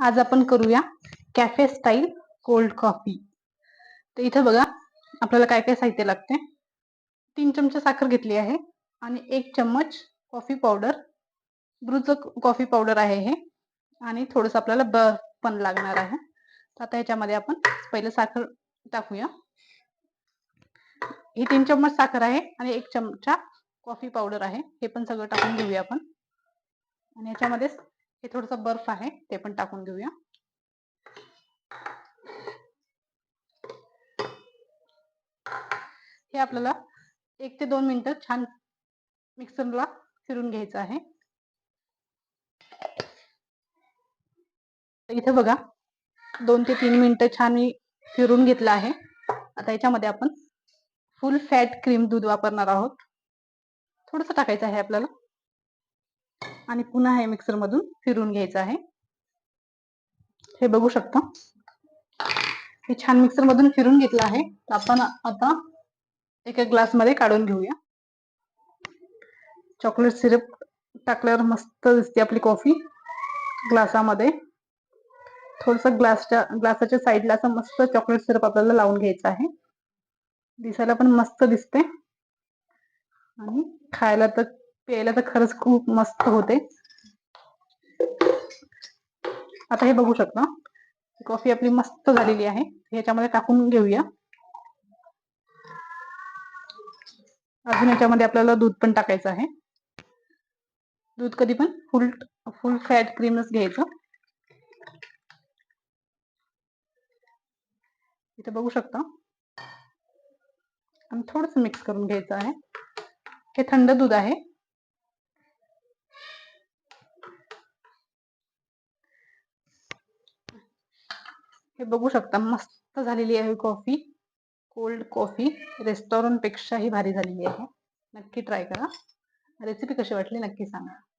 आज आपण करूया कॅफे स्टाईल कोल्ड कॉफी तर इथं बघा आपल्याला काय काय साहित्य लागते? तीन चमचे साखर घेतली आहे आणि एक चम्मच कॉफी पावडर ब्रूच कॉफी पावडर आहे हे आणि थोडंसं आपल्याला बर्फ पण लागणार आहे. तर आता ह्याच्यामध्ये आपण पहिले साखर टाकूया. ही तीन चम्मच साखर आहे आणि एक चमचा कॉफी पावडर आहे. हे पण सगळं टाकून घेऊया आपण. आणि ह्याच्यामध्ये हे थोडस बर्फ आहे ते पण टाकून घेऊया. हे आपल्याला एक ते दोन मिनिटं छान मिक्सरला फिरून घ्यायचं आहे. इथे बघा दोन ते तीन मिनिटं छान मी फिरून घेतलं आहे. आता याच्यामध्ये आपण फुल फॅट क्रीम दूध वापरणार आहोत. थोडस टाकायचं आहे आपल्याला. आणि पुन्हा हे मिक्सर मधून फिरून घ्यायचं आहे. हे बघू शकता. हे छान मिक्सर मधून फिरून घेतलं आहे. आपण आता एका ग्लासमध्ये काढून घेऊया. चॉकलेट सिरप टाकल्यावर मस्त दिसते आपली कॉफी ग्लासामध्ये थोडस ग्लासच्या ग्लासाच्या साईडला असं मस्त चॉकलेट सिरप आपल्याला लावून घ्यायचं आहे. दिसायला पण मस्त दिसते. आणि खायला तर प्यायला तर खरंच खूप मस्त होते. आता हे बघू शकता. कॉफी आपली मस्त झालेली आहे. ह्याच्यामध्ये टाकून घेऊया. अजून याच्यामध्ये आपल्याला दूध पण टाकायचं आहे. दूध कधी पण फुल फुल फॅट क्रीमच घ्यायचं. इथे बघू शकता. आणि थोडस मिक्स करून घ्यायचं आहे. हे थंड दूध आहे. हे बघू शकता मस्त झालेली आहे कॉफी कोल्ड कॉफी रेस्टॉरंट पेक्षाही भारी झालेली आहे. नक्की ट्राय करा. रेसिपी कशी वाटली नक्की सांगा.